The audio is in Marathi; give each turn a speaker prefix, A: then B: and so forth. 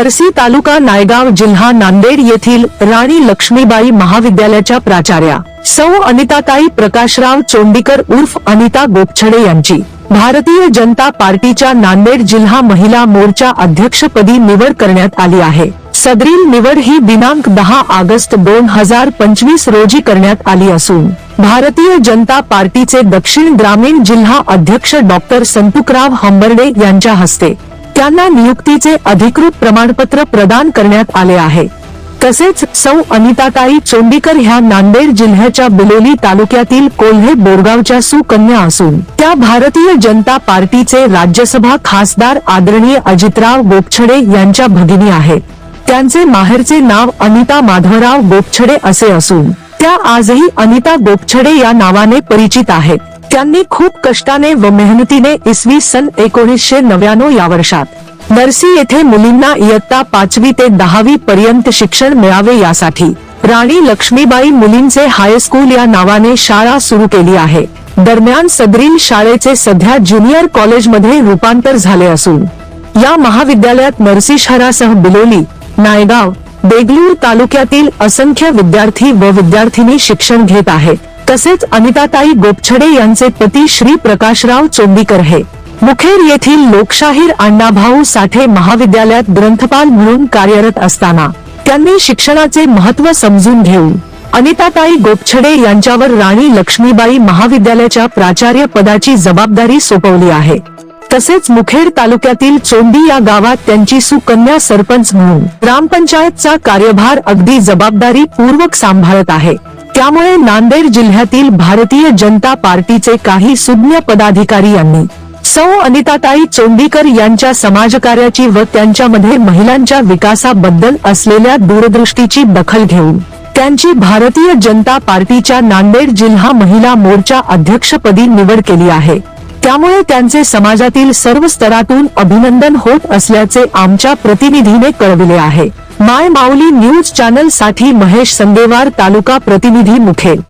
A: नरसी तालुका नायगाव जिल्हा नांदेड येथील राणी लक्ष्मीबाई महाविद्यालयाच्या प्राचार्या सौ अनिताताई प्रकाशराव चोंडीकर उर्फ अनिता गोपछडे यांची. भारतीय जनता पार्टीच्या नांदेड जिल्हा महिला मोर्चा अध्यक्षपदी निवड करण्यात आली आहे. सदरील निवड ही दिनांक दहा ऑगस्ट दोन हजार पंचवीस रोजी करण्यात आली असून भारतीय जनता पार्टीचे दक्षिण ग्रामीण जिल्हा अध्यक्ष डॉक्टर संतुकराव हंबर्डे यांच्या हस्ते त्यांना नियुक्तीचे अधिकृत प्रमाणपत्र प्रदान करण्यात आले आहे. तसेच सौ अनिताताई चोंडीकर ह्या नांदेड जिल्ह्याच्या बिलोली तालुक्यातील कोल्हे बोरगावच्या सुकन्या असून त्या भारतीय जनता पार्टीचे राज्यसभा खासदार आदरणीय अजितराव गोपछडे यांच्या भगिनी आहेत. त्यांचे माहेरचे नाव अनिता माधवराव गोपछडे असे असून त्या आजही अनिता गोपछडे या नावाने परिचित आहेत. त्यांनी खूप कष्टाने व मेहनतीने इसवी सन एकोणीसशे नव्याण्णव या वर्षात नरसी येथे मुलींना इयत्ता पाचवी ते दहावी पर्यंत शिक्षण मिळावे यासाठी राणी लक्ष्मीबाई मुलींचे हायस्कूल या नावाने शाळा सुरू केली आहे. दरम्यान सदरील शाळेचे सध्या ज्युनियर कॉलेजमध्ये रूपांतर झाले असून या महाविद्यालयात नरसी शहरासह बिलोली नायगाव देगलूर तालुक्यातील असंख्य विद्यार्थी व विद्यार्थिनी शिक्षण घेत आहेत. तसेच अनिताताई गोपछडे यांचे पती श्री प्रकाशराव चोंडीकर हे. मुखेर येथील लोकशाहीर अण्णाभाऊ साठे महाविद्यालयात ग्रंथपाल म्हणून कार्यरत असताना त्यांनी शिक्षणाचे महत्त्व समजून घेऊन अनिताताई गोपछडे यांच्यावर राणी लक्ष्मीबाई महाविद्यालयाच्या प्राचार्य पदाची जबाबदारी सोपवली आहे. तसेच मुखेड तालुक्यातील चोंडी या गावात त्यांची सुकन्या सरपंच म्हणून ग्रामपंचायतचा कार्यभार अगदी जबाबदारी पूर्वक सांभाळत आहे. त्यामुळे नांदेड जिल्ह्यातील भारतीय जनता पार्टीचे काही सुज्ञ पदाधिकारी यांनी सौ अनिताताई चोंडीकर यांच्या समाजकार्याची व त्यांच्यामध्ये महिलांच्या विकासाबद्दल असलेल्या दूरदृष्टीची दखल घेऊन त्यांची भारतीय जनता पार्टीच्या नांदेड जिल्हा महिला मोर्चा अध्यक्षपदी निवड केली आहे. त्यामुळे त्यांचे समाजातील सर्व स्तरातून अभिनंदन होत असल्याचे आमच्या प्रतिनिधीने कळविले आहे. माय माऊली न्यूज चॅनलसाठी महेश संदेवार तालुका प्रतिनिधी मुखेल